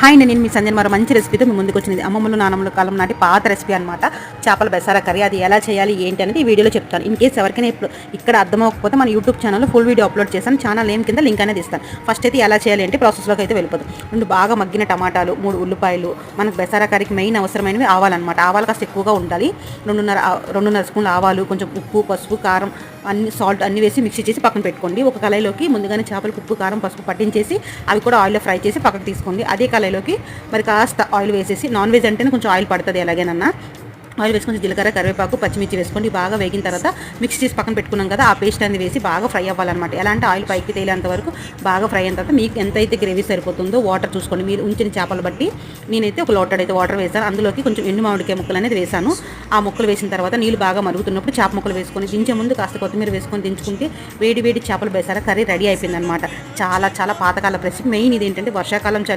Hi నేను మీ సంజయ్ మరో మంచి రెసిపీతో మీ ముందుకు వచ్చింది. అమ్మమ్మలు నానమ్మల కాలం నాటి పాత రెసిపీ అనమాట చేపల బెసారా కర్రీ అది ఎలా చేయాలి ఏంటి అనేది ఈ వీడియోలో చెప్తాను. ఇన్ కేసు ఎవరికైనా ఇప్పుడు ఇక్కడ అర్థమవకపోతే మన యూట్యూబ్ ఛానల్లో ఫుల్ వీడియో అప్లోడ్ చేశాను ఛానల్ ఏం కింద లింక్ అనేది ఇస్తాను. ఫస్ట్ అయితే ఎలా చేయాలి అంటే ప్రాసెస్లోకి అయితే వెళ్ళిపోతుంది రెండు బాగా మగ్గిన టమాటాలు మూడు ఉల్లిపాయలు మనకు బెసారా కర్రీకి మెయిన్ అవసరమైనవి ఆవాలన్నమాట ఆవాలు కాస్త ఎక్కువగా ఉండాలి. రెండున్నర రెండున్నర స్పూన్లు ఆవాలు కొంచెం ఉప్పు పసుపు కారం అన్ని సాల్ట్ అన్ని వేసి మిక్సీ చేసి పక్కన పెట్టుకోండి. ఒక కళాయిలోకి ముందుగానే చేపలు ఉప్పు కారం పసుపు పట్టించేసి అవి కూడా ఆయిల్లో ఫ్రై చేసి పక్కకు తీసుకోండి. అదే కళాయిలోకి మరి కాస్త ఆయిల్ వేసేసి నాన్ వెజ్ అంటేనే కొంచెం ఆయిల్ పడుతుంది ఎలాగేనన్నా. ఆయిల్ వేసుకొని జీలకర్ర కరివేపాకు పచ్చిమిర్చి వేసుకోండి. బాగా వేగిన తర్వాత మిక్స్ చేసి పక్కన పెట్టుకున్నాం కదా ఆ పేస్ట్ అనేది వేసి బాగా ఫ్రై అవ్వాలన్నమాట. ఎలా అంటే ఆయిల్ పైకి తేలేంత వరకు బాగా ఫ్రై అయిన తర్వాత మీకు ఎంతైతే గ్రేవీ సరిపోతుందో వాటర్ చూసుకోండి. మీరు ఉంచిన చేపలు బట్టి నేనైతే ఒక లోటడ్ అయితే వాటర్ వేసాను అందులోకి కొంచెం ఎండు మామిడికాయ ముక్కలు అనేది వేసాను ఆ ముక్కలు వేసిన తర్వాత నీళ్ళు బాగా మరుగుతున్నప్పుడు చేప ముక్కలు వేసుకొని దించే ముందు కాస్త కొత్తిమీర వేసుకొని దించుకుంటే వేడి వేడి చేపలు వేసారా కర్రీ రెడీ అయిపోయింది అనమాట చాలా చాలా పాతకాల రెసిపీ. మెయిన్ ఇది ఏంటంటే వర్షాకాలం